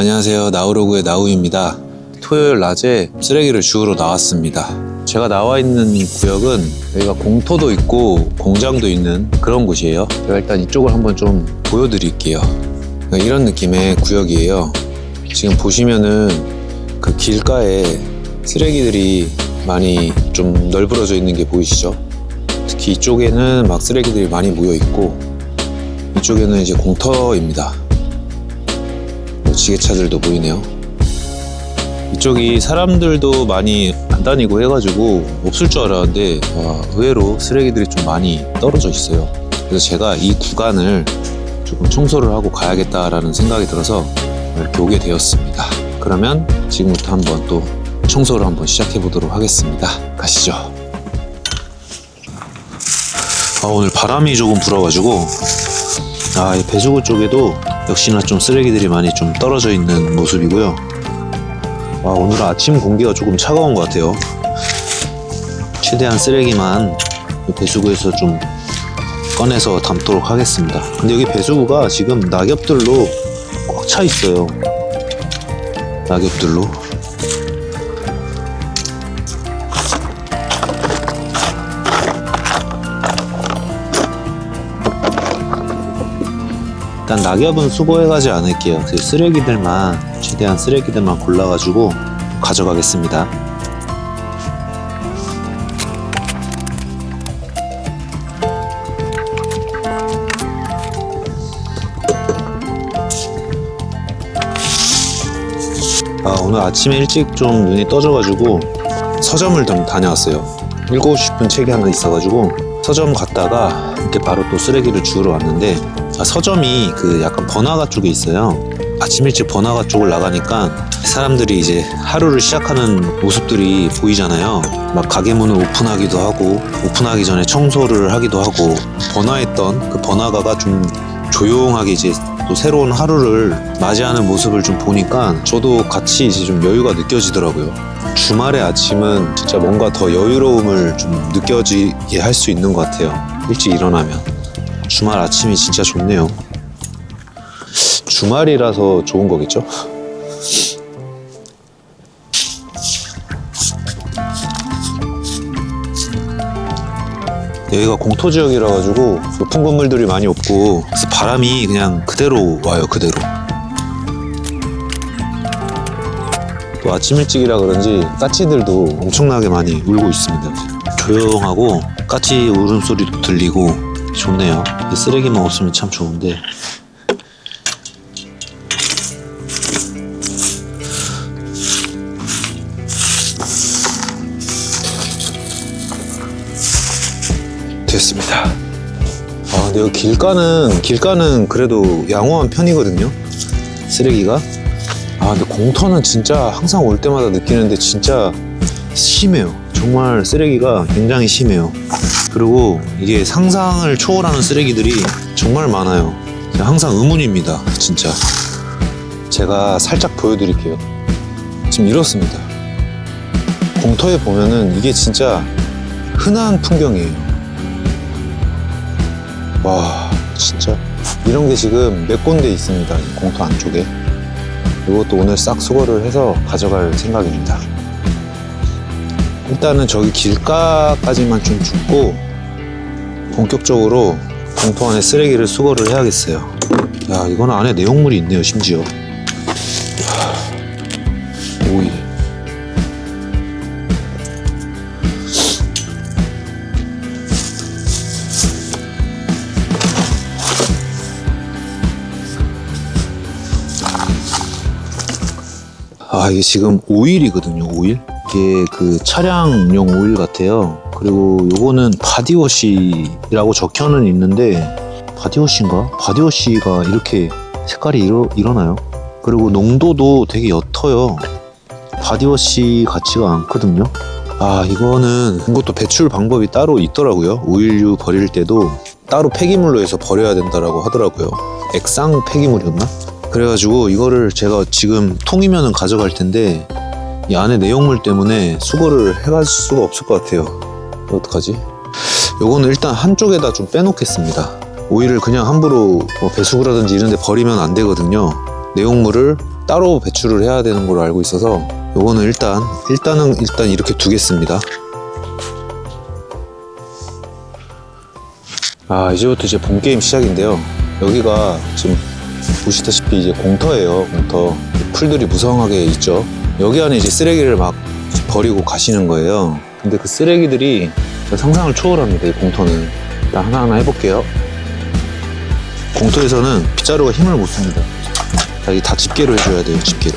안녕하세요. 나우로그의 나우입니다. 토요일 낮에 쓰레기를 주우러 나왔습니다. 제가 나와 있는 구역은 여기가 공터도 있고 공장도 있는 그런 곳이에요. 제가 일단 이쪽을 한번 좀 보여드릴게요. 그러니까 이런 느낌의 구역이에요. 지금 보시면은 그 길가에 쓰레기들이 많이 좀 널브러져 있는 게 보이시죠? 특히 이쪽에는 막 쓰레기들이 많이 모여 있고 이쪽에는 이제 공터입니다. 뭐 지게차들도 보이네요. 이쪽이 사람들도 많이 안 다니고 해가지고 없을 줄 알았는데 와, 의외로 쓰레기들이 좀 많이 떨어져 있어요. 그래서 제가 이 구간을 조금 청소를 하고 가야겠다라는 생각이 들어서 이렇게 오게 되었습니다. 그러면 지금부터 한번 또 청소를 한번 시작해 보도록 하겠습니다. 가시죠. 아, 오늘 바람이 조금 불어가지고 아, 이 배수구 쪽에도 역시나 좀 쓰레기들이 많이 좀 떨어져 있는 모습이고요. 와, 오늘 아침 공기가 조금 차가운 것 같아요. 최대한 쓰레기만 이 배수구에서 좀 꺼내서 담도록 하겠습니다. 근데 여기 배수구가 지금 낙엽들로 꽉 차 있어요. 낙엽들로. 일단 낙엽은 수거해가지 않을게요. 그 쓰레기들만 최대한 쓰레기들만 골라가지고 가져가겠습니다. 아, 오늘 아침에 일찍 좀 눈이 떠져가지고 서점을 좀 다녀왔어요. 읽고 싶은 책이 하나 있어가지고 서점 갔다가 이렇게 바로 또 쓰레기를 주우러 왔는데 아, 서점이 그 약간 번화가 쪽에 있어요. 아침 일찍 번화가 쪽을 나가니까 사람들이 이제 하루를 시작하는 모습들이 보이잖아요. 막 가게 문을 오픈하기도 하고 오픈하기 전에 청소를 하기도 하고 번화했던 그 번화가가 좀 조용하게 이제 또 새로운 하루를 맞이하는 모습을 좀 보니까 저도 같이 이제 좀 여유가 느껴지더라고요. 주말의 아침은 진짜 뭔가 더 여유로움을 좀 느껴지게 할 수 있는 것 같아요. 일찍 일어나면. 주말 아침이 진짜 좋네요. 주말이라서 좋은 거겠죠? 여기가 공토 지역이라 가지고 높은 건물들이 많이 없고 바람이 그냥 그대로 와요 그대로 또 아침 일찍이라 그런지 까치들도 엄청나게 많이 울고 있습니다 조용하고 까치 울음소리도 들리고 좋네요 이 쓰레기만 없으면 참 좋은데 됐습니다. 아, 근데 길가는, 길가는 그래도 양호한 편이거든요. 쓰레기가. 아, 근데 공터는 진짜 항상 올 때마다 느끼는데 진짜 심해요. 정말 쓰레기가 굉장히 심해요. 그리고 이게 상상을 초월하는 쓰레기들이 정말 많아요. 항상 의문입니다. 진짜. 제가 살짝 보여드릴게요. 지금 이렇습니다. 공터에 보면은 이게 진짜 흔한 풍경이에요. 와 진짜 이런 게 지금 몇 군데 있습니다 이 공터 안쪽에 이것도 오늘 싹 수거를 해서 가져갈 생각입니다. 일단은 저기 길가까지만 좀 줍고 본격적으로 공터 안에 쓰레기를 수거를 해야겠어요. 야 이거는 안에 내용물이 있네요 심지어 아 이게 지금 오일이거든요 오일 이게 그 차량용 오일 같아요 그리고 요거는 바디워시라고 적혀는 있는데 바디워시인가? 바디워시가 이렇게 색깔이 이러, 이러나요? 그리고 농도도 되게 옅어요 바디워시 같지가 않거든요 아 이거는 이것도 배출 방법이 따로 있더라고요 오일류 버릴 때도 따로 폐기물로 해서 버려야 된다라고 하더라고요 액상 폐기물이었나? 그래가지고 이거를 제가 지금 통이면은 가져갈 텐데 이 안에 내용물 때문에 수거를 해갈 수가 없을 것 같아요. 어떡하지? 요거는 일단 한쪽에다 좀 빼놓겠습니다. 오일을 그냥 함부로 뭐 배수구라든지 이런 데 버리면 안 되거든요. 내용물을 따로 배출을 해야 되는 걸로 알고 있어서 요거는 일단 일단은 일단 이렇게 두겠습니다. 아 이제부터 이제 본 게임 시작인데요. 여기가 지금 보시다시피 이제 공터예요. 공터 풀들이 무성하게 있죠. 여기 안에 이제 쓰레기를 막 버리고 가시는 거예요. 근데 그 쓰레기들이 상상을 초월합니다. 이 공터는 일단 하나하나 해볼게요. 공터에서는 빗자루가 힘을 못 씁니다. 자, 이게 다 집게로 해줘야 돼요. 집게로.